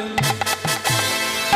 Krishna